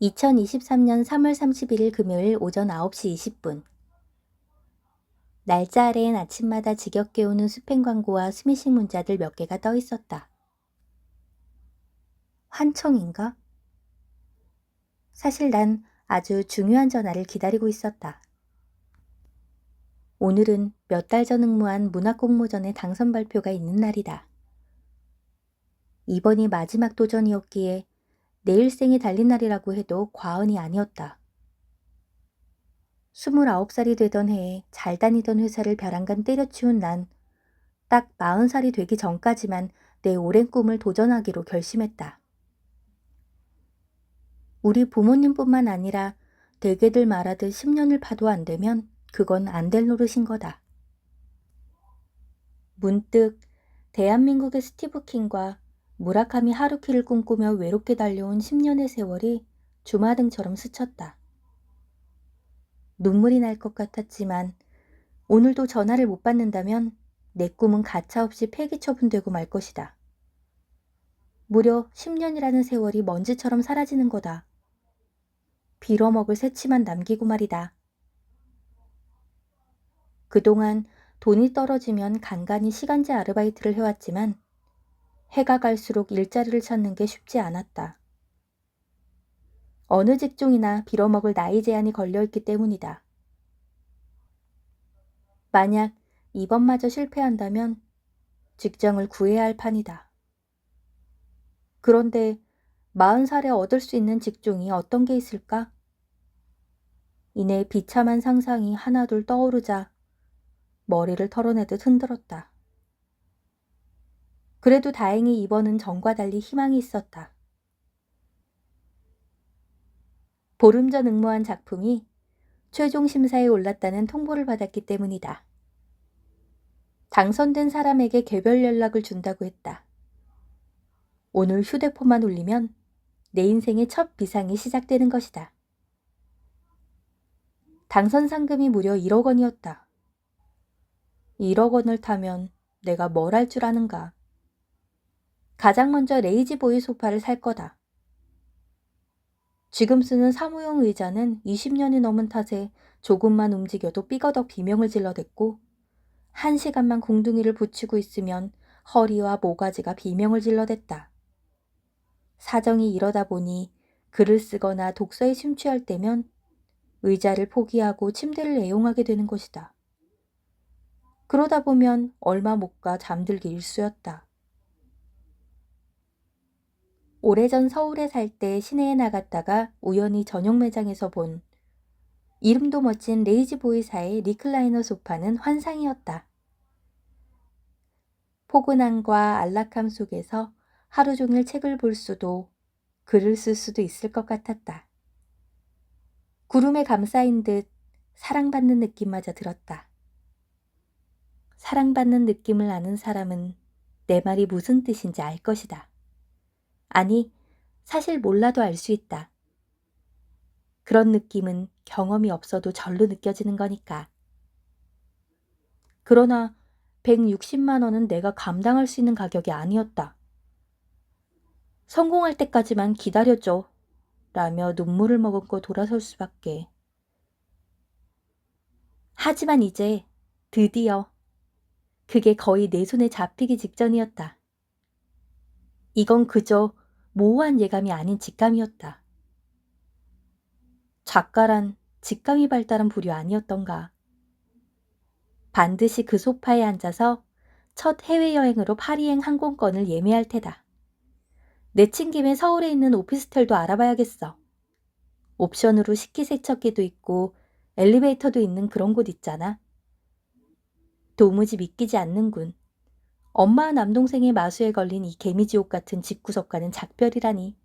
2023년 3월 31일 금요일 오전 9시 20분. 날짜 아래엔 아침마다 지겹게 오는 스팸 광고와 스미싱 문자들 몇 개가 떠 있었다. 환청인가? 사실 난 아주 중요한 전화를 기다리고 있었다. 오늘은 몇 달 전 응모한 문학공모전의 당선 발표가 있는 날이다. 이번이 마지막 도전이었기에 내 일 생이 달린 날이라고 해도 과언이 아니었다. 29살이 되던 해에 잘 다니던 회사를 벼랑간 때려치운 난 딱 40살이 되기 전까지만 내 오랜 꿈을 도전하기로 결심했다. 우리 부모님뿐만 아니라 대개들 말하듯 10년을 파도 안 되면 그건 안 될 노릇인 거다. 문득 대한민국의 스티브 킹과 무라카미 하루키를 꿈꾸며 외롭게 달려온 10년의 세월이 주마등처럼 스쳤다. 눈물이 날 것 같았지만 오늘도 전화를 못 받는다면 내 꿈은 가차없이 폐기 처분되고 말 것이다. 무려 10년이라는 세월이 먼지처럼 사라지는 거다. 빌어먹을 새치만 남기고 말이다. 그동안 돈이 떨어지면 간간히 시간제 아르바이트를 해왔지만 해가 갈수록 일자리를 찾는 게 쉽지 않았다. 어느 직종이나 빌어먹을 나이 제한이 걸려있기 때문이다. 만약 이번마저 실패한다면 직장을 구해야 할 판이다. 그런데 40살에 얻을 수 있는 직종이 어떤 게 있을까? 이내 비참한 상상이 하나둘 떠오르자 머리를 털어내듯 흔들었다. 그래도 다행히 이번은 전과 달리 희망이 있었다. 보름 전 응모한 작품이 최종 심사에 올랐다는 통보를 받았기 때문이다. 당선된 사람에게 개별 연락을 준다고 했다. 오늘 휴대폰만 울리면 내 인생의 첫 비상이 시작되는 것이다. 당선 상금이 무려 1억 원이었다. 1억 원을 타면 내가 뭘 할 줄 아는가. 가장 먼저 레이지보이 소파를 살 거다. 지금 쓰는 사무용 의자는 20년이 넘은 탓에 조금만 움직여도 삐거덕 비명을 질러댔고 한 시간만 궁둥이를 붙이고 있으면 허리와 모가지가 비명을 질러댔다. 사정이 이러다 보니 글을 쓰거나 독서에 심취할 때면 의자를 포기하고 침대를 애용하게 되는 것이다. 그러다 보면 얼마 못 가 잠들기 일쑤였다. 오래전 서울에 살 때 시내에 나갔다가 우연히 전용 매장에서 본 이름도 멋진 레이지보이사의 리클라이너 소파는 환상이었다. 포근함과 안락함 속에서 하루 종일 책을 볼 수도 글을 쓸 수도 있을 것 같았다. 구름에 감싸인 듯 사랑받는 느낌마저 들었다. 사랑받는 느낌을 아는 사람은 내 말이 무슨 뜻인지 알 것이다. 아니, 사실 몰라도 알 수 있다. 그런 느낌은 경험이 없어도 절로 느껴지는 거니까. 그러나 160만 원은 내가 감당할 수 있는 가격이 아니었다. 성공할 때까지만 기다려줘. 라며 눈물을 머금고 돌아설 수밖에. 하지만 이제 드디어 그게 거의 내 손에 잡히기 직전이었다. 이건 그저 모호한 예감이 아닌 직감이었다. 작가란 직감이 발달한 부류 아니었던가. 반드시 그 소파에 앉아서 첫 해외여행으로 파리행 항공권을 예매할 테다. 내친 김에 서울에 있는 오피스텔도 알아봐야겠어. 옵션으로 식기세척기도 있고 엘리베이터도 있는 그런 곳 있잖아. 도무지 믿기지 않는군. 엄마와 남동생의 마수에 걸린 이 개미지옥 같은 집구석과는 작별이라니.